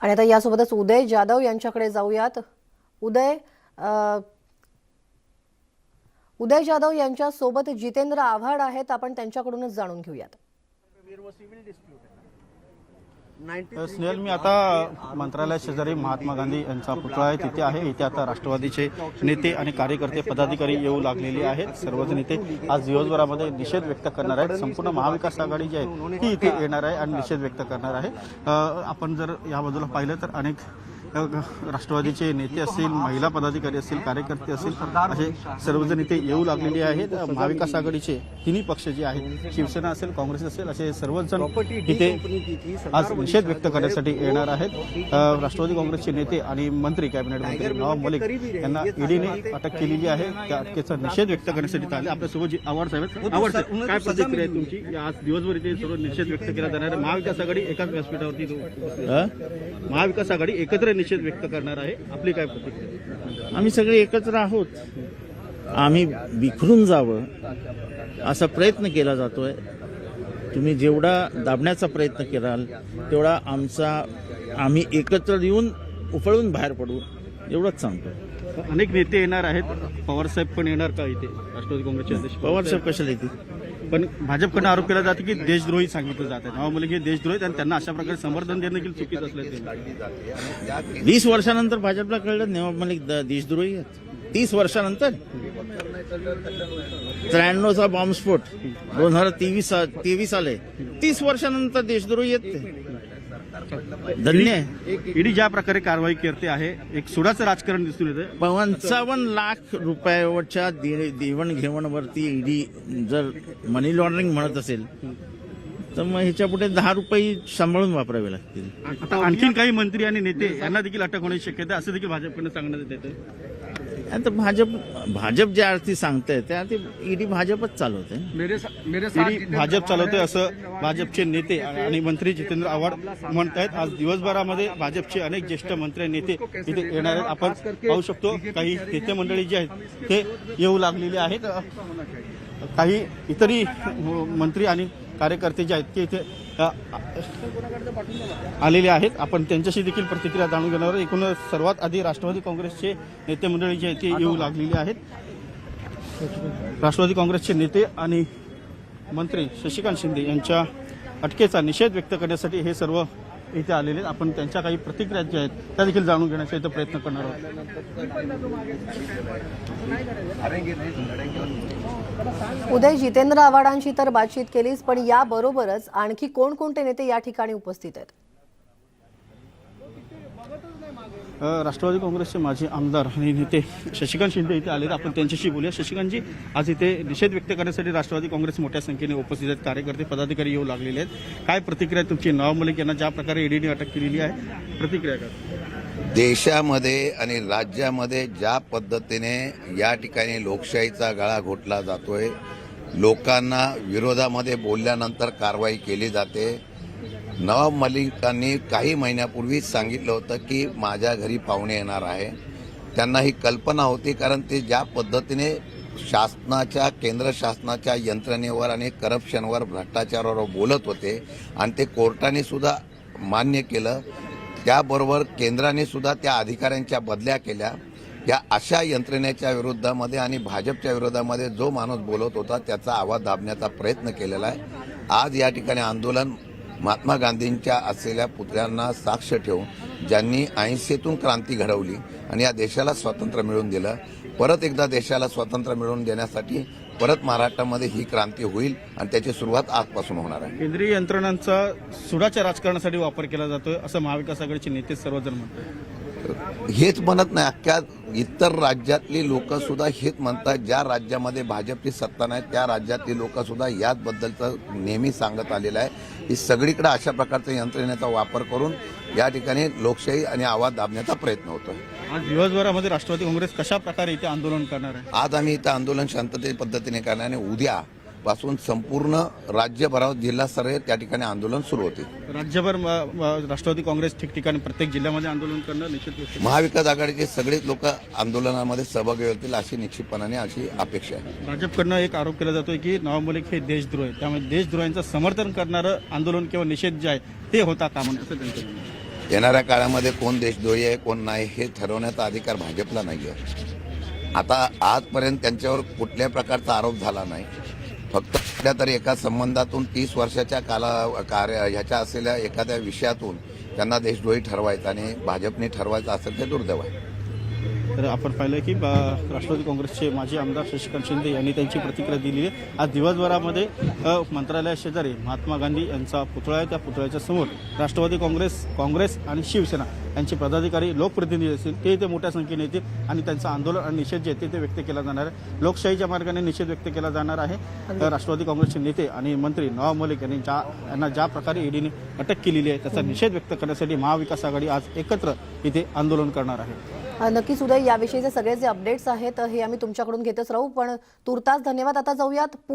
आणि आता यासोबतच उदय जाधव यांच्याकडे जाऊयात. उदय उदय जाधव यांच्यासोबत जितेंद्र आव्हाड आहेत. आपण त्यांच्याकडूनच जाणून घेऊयात. स्नेहल मी आता मंत्रालया शेजारी महात्मा गांधी यांचा पुतळा आहे तिथे आहे. इथे आता राष्ट्रवादीचे नेते आणि कार्यकर्ते पदाधिकारी येऊ लागलेले आहेत. सर्वच नेते आज दिवसभरामध्ये निषेध व्यक्त करणार आहेत. संपूर्ण महाविकास आघाडी जी आहे ती इथे येणार आहे आणि निषेध व्यक्त करणार आहे. आपण जर या बाजूला पाहिलं तर अनेक राष्ट्रवादीचे नेते असतील महिला पदाधिकारी असतील कार्यकर्ते असतील असे सर्वजण इथे येऊ लागलेले आहेत. महाविकास आघाडीचे तिन्ही पक्ष जे आहेत शिवसेना असेल काँग्रेस असेल असे सर्वच जण इथे आज निषेध व्यक्त करण्यासाठी येणार आहेत. राष्ट्रवादी काँग्रेसचे नेते आणि मंत्री कॅबिनेट मंत्री नवाब मलिक यांना ईडीने अटक केलेली आहे. त्या अटकेचा निषेध व्यक्त करण्यासाठी आले. आपल्यासोबत जी आवाड साहेब. आवाड साहेब काय प्रतिक्रिया आहे तुमची? आज दिवसभर इथे सर्व निषेध व्यक्त केला जाणार आहे. महाविकास आघाडी एकाच व्यासपीठावरती. महाविकास आघाडी एकत्र निषेध व्यक्त करणार आहे. आपली काय प्रतिक्रिया? आम्ही सगळे एकत्र आहोत. आम्ही बिखरून जावं असा प्रयत्न केला जातोय. तुम्ही जेवढा दाबण्याचा प्रयत्न कराल तेवढा आमचा आम्ही एकत्र येऊन उफळून बाहेर पडू एवढंच सांगतो अनेक नेते येणार आहेत. पवार साहेब पण येणार का इथे? राष्ट्रवादी काँग्रेसचे अध्यक्ष पवार साहेब कशाला येतील? पण भाजपकडनं आरोप केला जातो की देशद्रोही सांगितलं जात आहे. नवाब हे देशद्रोही आणि त्यांना अशा प्रकारे समर्थन देणं देखील चुकीचं असल्याचे वीस वर्षानंतर भाजपला कळलं नेवा मलिक देशद्रोही आहेत. तीस वर्षानंतर. त्र्याण्णवचा बॉम्बस्फोट. दोन हजार तेवीस तेवीस आले. तीस वर्षानंतर देशद्रोही आहेत ते. धन्य आहे. ईडी ज्या प्रकारे कारवाई करते आहे एक सुडाचं राजकारण दिसून येतं पंचावन्न लाख रुपयावरच्या देवणघेवणवरती ईडी जर मनी लॉन्ड्रिंग म्हणत असेल तर मग ह्याच्या पुढे दहा रुपये सांभाळून वापरावे लागतील. आता आणखीन काही मंत्री आणि नेते यांना देखील अटक होण्याची शक्यता असं देखील भाजपकडनं सांगण्यात येतं आता भाजप भाजप ज्या अर्थी सांगते त्या अर्थी ईडी भाजपच चालवते. ईडी भाजप चालवते असं भाजपचे नेते आणि मंत्री जितेंद्र आव्हाड म्हणत आहेत आज दिवसभरामध्ये भाजपचे अनेक ज्येष्ठ मंत्री आणि नेते इथे येणार आहेत. आपण पाहू शकतो काही नेते मंडळी जे आहेत ते येऊ लागलेले आहेत. काही इतरही मंत्री आणि कार्यकर्ते जे आहेत ते इथे आलेले आहेत. आपण त्यांच्याशी देखील प्रतिक्रिया जाणून घेणार एकूण सर्वात आधी राष्ट्रवादी काँग्रेसचे नेते मंडळी जे ते येऊ लागलेले आहेत. राष्ट्रवादी काँग्रेसचे नेते आणि मंत्री शशिकांत शिंदे यांच्या अटकेचा निषेध व्यक्त करण्यासाठी हे सर्व इथे आलेले आहेत. आपण त्यांच्या काही प्रतिक्रिया ज्या आहेत त्या देखील जाणून घेण्याचा इथं प्रयत्न करणार आहोत. उदय जितेंद्र आव्हाडांशी तर बातचीत केलीच पण याबरोबरच आणखी कोणकोणते नेते या ठिकाणी उपस्थित आहेत? राष्ट्रवादी काँग्रेसचे माजी आमदार आणि नेते शशिकांत शिंदे इथे आले आपण त्यांच्याशी बोलूया. शशिकांतजी आज इथे निषेध व्यक्त करण्यासाठी राष्ट्रवादी काँग्रेस मोठ्या संख्येने उपस्थित आहेत. कार्यकर्ते पदाधिकारी येऊ लागलेले आहेत. काय प्रतिक्रिया तुमची? नवाब मलिक यांना ज्या प्रकारे ईडीने अटक केलेली आहे प्रतिक्रिया काय? देशामध्ये आणि राज्यामध्ये ज्या पद्धतीने या ठिकाणी लोकशाहीचा गळा घोटला जातोय लोकांना विरोधामध्ये बोलल्यानंतर कारवाई केली जाते. नवाब मलिकांनी काही महिन्यापूर्वीच सांगितलं होतं की माझ्या घरी पाहुणे येणार आहे. त्यांना ही कल्पना होती कारण ते ज्या पद्धतीने शासनाच्या केंद्र शासनाच्या यंत्रणेवर आणि करप्शनवर भ्रष्टाचारावर बोलत होते आणि ते कोर्टाने सुद्धा मान्य केलं त्याबरोबर केंद्राने सुद्धा त्या अधिकाऱ्यांच्या बदल्या केल्या. या अशा यंत्रणेच्या विरोधामध्ये आणि भाजपच्या विरोधामध्ये जो माणूस बोलत होता त्याचा आवाज दाबण्याचा प्रयत्न केलेला आहे. आज या ठिकाणी आंदोलन महात्मा गांधींच्या असलेल्या पुतळ्यांना साक्ष ठेवून ज्यांनी अहिंसेतून क्रांती घडवली आणि या देशाला स्वातंत्र्य मिळवून दिलं. परत एकदा देशाला स्वातंत्र्य मिळवून देण्यासाठी परत महाराष्ट्रामध्ये ही क्रांती होईल आणि त्याची सुरुवात आजपासून होणार आहे. केंद्रीय यंत्रणांचा सुडाच्या राजकारणासाठी वापर केला जातोय असं महाविकास आघाडीचे नेते सर्वजण म्हणतात. हेच म्हणत नाही. अख्ख्या इतर राज्यातली लोक सुद्धा हेच म्हणतात ज्या राज्यामध्ये भाजपची सत्ता नाही त्या राज्यातली लोक सुद्धा याचबद्दलचं नेहमी सांगत आलेलं आहे. की सगळीकडे अशा प्रकारच्या यंत्रणेचा वापर करून या ठिकाणी लोकशाही आणि आवाज दाबण्याचा प्रयत्न होतोय. आज दिवसभरामध्ये राष्ट्रवादी काँग्रेस कशा प्रकारे इथे आंदोलन करणार आहे? आज आम्ही इथं आंदोलन शांतते पद्धतीने करणार आणि उद्या पासून संपूर्ण राज्यभरात जिल्हास्तरीय त्या ठिकाणी आंदोलन सुरू होते. राज्यभर राष्ट्रवादी काँग्रेस ठिकठिकाणी प्रत्येक जिल्ह्यामध्ये आंदोलन करणं निश्चित महाविकास आघाडीचे सगळेच लोक आंदोलनामध्ये सहभागी होतील अशी निश्चितपणाने अशी अपेक्षा आहे. भाजपकडनं एक आरोप केला जातोय की नवाब मलिक हे देशद्रोह आहे त्यामुळे देशद्रोहांचं समर्थन करणारं आंदोलन किंवा निषेध जे आहे ते होता कामा नये असं त्यांचं. येणाऱ्या काळामध्ये कोण देशद्रोही आहे कोण नाही हे ठरवण्याचा अधिकार भाजपला नाही आहे आता आजपर्यंत त्यांच्यावर कुठल्याही प्रकारचा आरोप झाला नाही. फक्त कुठल्या तरी एका संबंधातून तीस वर्षाच्या काला कार्य ह्याच्या असलेल्या एखाद्या विषयातून त्यांना देशद्रोही ठरवायचं आणि भाजपने ठरवायचं असेल ते दुर्दैव आहे. तर आपण पाहिलं की राष्ट्रवादी काँग्रेसचे माजी आमदार शशिकांत शिंदे यांनी त्यांची प्रतिक्रिया दिली आहे. आज दिवसभरामध्ये मंत्रालयाशेजारी महात्मा गांधी यांचा पुतळा आहे. त्या पुतळ्याच्या समोर राष्ट्रवादी काँग्रेस काँग्रेस आणि शिवसेना यांचे पदाधिकारी लोकप्रतिनिधी असतील ते इथे मोठ्या संख्येने येतील आणि त्यांचं आंदोलन आणि निषेध जे आहे ते व्यक्त केला जाणार आहे. लोकशाहीच्या मार्गाने निषेध व्यक्त केला जाणार आहे. तर राष्ट्रवादी काँग्रेसचे नेते आणि मंत्री नवाब मलिक यांनी ज्या यांना ज्या प्रकारे ईडीने अटक केलेली आहे त्याचा निषेध व्यक्त करण्यासाठी महाविकास आघाडी आज एकत्र इथे आंदोलन करणार आहे. नक्कीच उदय याविषयीचे सगळे जे अपडेट्स आहेत हे आम्ही तुमच्याकडून घेतच राहू. पण तुर्तास धन्यवाद. आता जाऊयात